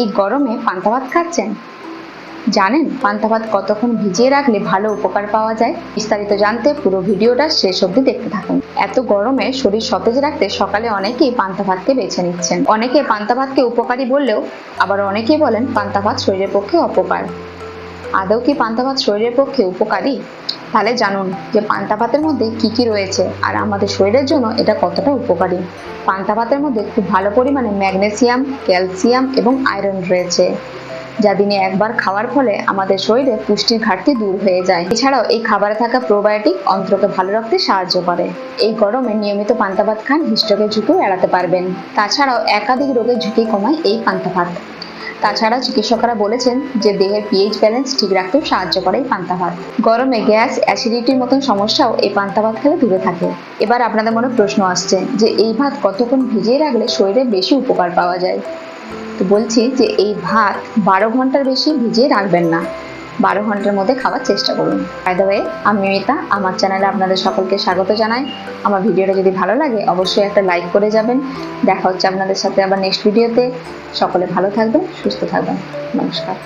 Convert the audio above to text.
এই গরমে পান্তা ভাত খাচ্ছেন? জানেন পান্তা ভাত কতক্ষণ ভিজিয়ে রাখলে ভালো উপকার পাওয়া যায়? বিস্তারিত জানতে পুরো ভিডিওটা শেষ অবধি দেখতে থাকুন। এত গরমে শরীর সতেজ রাখতে সকালে অনেকেই পান্তা ভাতকে বেছে নিচ্ছেন। অনেকে পান্তা ভাতকে উপকারী বললেও আবার অনেকেই বলেন পান্তা ভাত শরীরের পক্ষে অপকার। আদৌ কি পান্তা ভাত শরীরের পক্ষে উপকারী? তাহলে জানুন যে পান্তা ভাতের মধ্যে কি কি রয়েছে আর আমাদের শরীরের জন্য এটা কতটা উপকারী। পান্তা ভাতের মধ্যে খুব ভালো পরিমাণে ম্যাগনেসিয়াম, ক্যালসিয়াম এবং আয়রন রয়েছে, যা দিনে একবার খাওয়ার ফলে আমাদের শরীরে পুষ্টির ঘাটতি দূর হয়ে যায়। এছাড়াও এই খাবারে থাকা প্রোবায়োটিক অন্ত্রকে ভালো রাখতে সাহায্য করে। এই গরমে নিয়মিত পান্তা ভাত খান হিস্ট্রোকের ঝুঁকিও এড়াতে পারবেন। তাছাড়াও একাধিক রোগের ঝুঁকি কমায় এই পান্তা ভাত। তাছাড়া চিকিৎসকরা বলেছেন যে দেহের পিএইচ ব্যালেন্স ঠিক রাখতে সাহায্য করে এই পান্তা ভাত। গরমে গ্যাস অ্যাসিডিটির মতন সমস্যাও এই পান্তা ভাত খেলে দূরে থাকে। এবার আপনাদের মনে প্রশ্ন আসছে যে এই ভাত কতক্ষণ ভিজিয়ে রাখলে শরীরে বেশি উপকার পাওয়া যায়? তো বলছি যে এই ভাত বারো ঘণ্টার বেশি ভিজিয়ে রাখবেন না। বারো ঘণ্টার মধ্যে খাওয়ার চেষ্টা করুন। বাই দ্য ওয়ে আমি মিতা, আমার চ্যানেলে আপনাদের সকলকে স্বাগত জানাই। আমার ভিডিওটা যদি ভালো লাগে, অবশ্যই একটা লাইক করে যাবেন। দেখা হচ্ছে আপনাদের সাথে আবার নেক্সট ভিডিওতে সকলে ভালো থাকবেন, সুস্থ থাকবেন। নমস্কার।